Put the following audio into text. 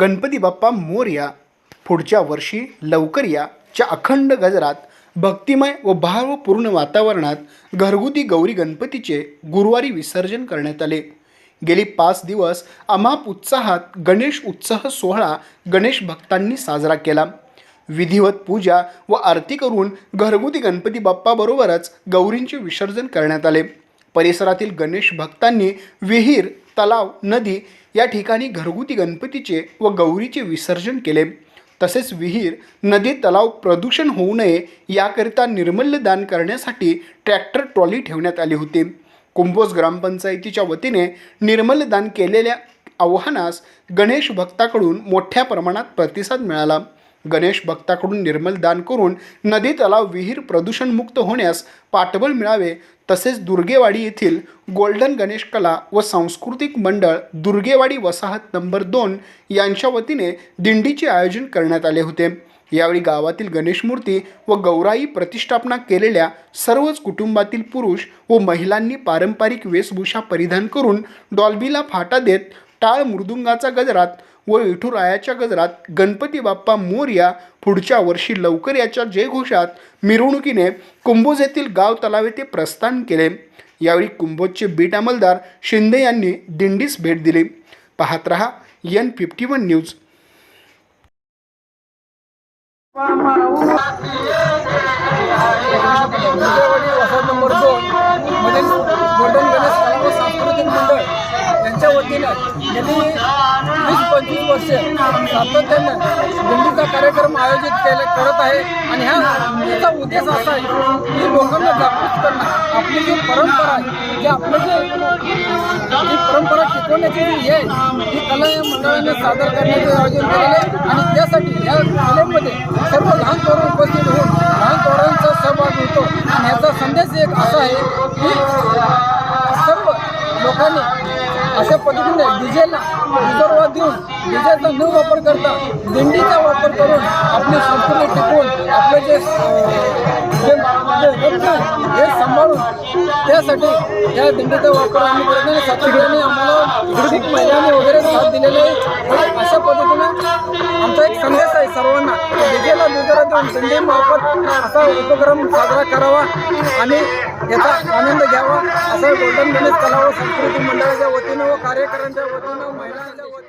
गणपती बाप्पा मोरया पुढच्या वर्षी लवकर या च्या अखंड गजरात भक्तिमय व भावपूर्ण वातावरणात घरगुती गौरी गणपतीचे गुरुवारी विसर्जन करण्यात आले. गेली पाच दिवस अमाप उत्साहात गणेश उत्सव सोहळा गणेश भक्तांनी साजरा केला. विधिवत पूजा व आरती करून घरगुती गणपती बाप्पाबरोबरच गौरींचे विसर्जन करण्यात आले. परिसरातील गणेश भक्तांनी विहीर तलाव नदी या ठिकाणी घरगुती गणपतीचे व गौरीचे विसर्जन केले. तसेच विहीर नदी तलाव प्रदूषण होऊ नये याकरिता निर्मल्य दान करण्यासाठी ट्रॅक्टर ट्रॉली ठेवण्यात आली होती. कुंभोज ग्रामपंचायतीच्या वतीने निर्मल दान केलेल्या आव्हानास गणेश भक्ताकडून मोठ्या प्रमाणात प्रतिसाद मिळाला. गणेश भक्ताकडून निर्मल दान करून नदी तलाव विहीर प्रदूषणमुक्त होण्यास पाठबळ मिळावे तसेच दुर्गेवाडी येथील गोल्डन गणेश कला व सांस्कृतिक मंडळ दुर्गेवाडी वसाहत नंबर दोन यांच्या वतीने दिंडीचे आयोजन करण्यात आले होते. यावेळी गावातील गणेश मूर्ती व गौराई प्रतिष्ठापना केलेल्या सर्वच कुटुंबातील पुरुष व महिलांनी पारंपरिक वेशभूषा परिधान करून डॉल्बीला फाटा देत टाळ मृदुंगाचा गजरात व विठुरायाच्या गजरात गणपती बाप्पा मोर्या पुढच्या वर्षी लवकर याच्या जयघोषात मिरवणुकीने कुंभोज येथील गाव तलाव येथे प्रस्थान केले. यावेळी कुंभोजचे बीट अंमलदार शिंदे यांनी दिंडीस भेट दिली. पाहत रहा N fifty one news golden Ganesh सांस्कृतिक मंडळ यांच्या वतीनं वर्ष सातत्यानं दिंडीचा कार्यक्रम आयोजित केले करत आहे. आणि ह्या दिंडीचा उद्देश असा आहे की लोकांना जागृत करणं. आपली जी परंपरा आहे जी आपलं जे जी परंपरा टिकवण्याची जी हे आहे ही कला या मंडळाने सादर करण्याचे आयोजन केलेलं आहे. आणि त्यासाठी या कलेमध्ये सर्व लहान तोरण उपस्थित होऊन लहान तोरांचा सहभाग होतो. आणि ह्याचा संदेश एक असा आहे की सर्व लोकांनी अशा पद्धतीने डिझेलला रिझर्व देऊन डिझेलचा न वापर करता दिंडीचा वापर करून आपली संस्कृती टिकवून आपले जे हे सांभाळून त्यासाठी या दिंडीचा वापर आम्ही करत नाही. सातत्याने आम्हाला खूप महिलांनी वगैरे साथ दिलेले आहे. अशा पद्धतीनं आमचा एक संदेश आहे सर्वांना. डिझेलला दुजरा देऊन दिंडीमार्फत असा उपक्रम साजरा करावा आणि याचा आनंद घ्यावा. गोल्डन गणेश कला व संस्कृती मंडळाच्या वतीनं व कार्यकर्त्यांच्या वतीनं महिलांच्या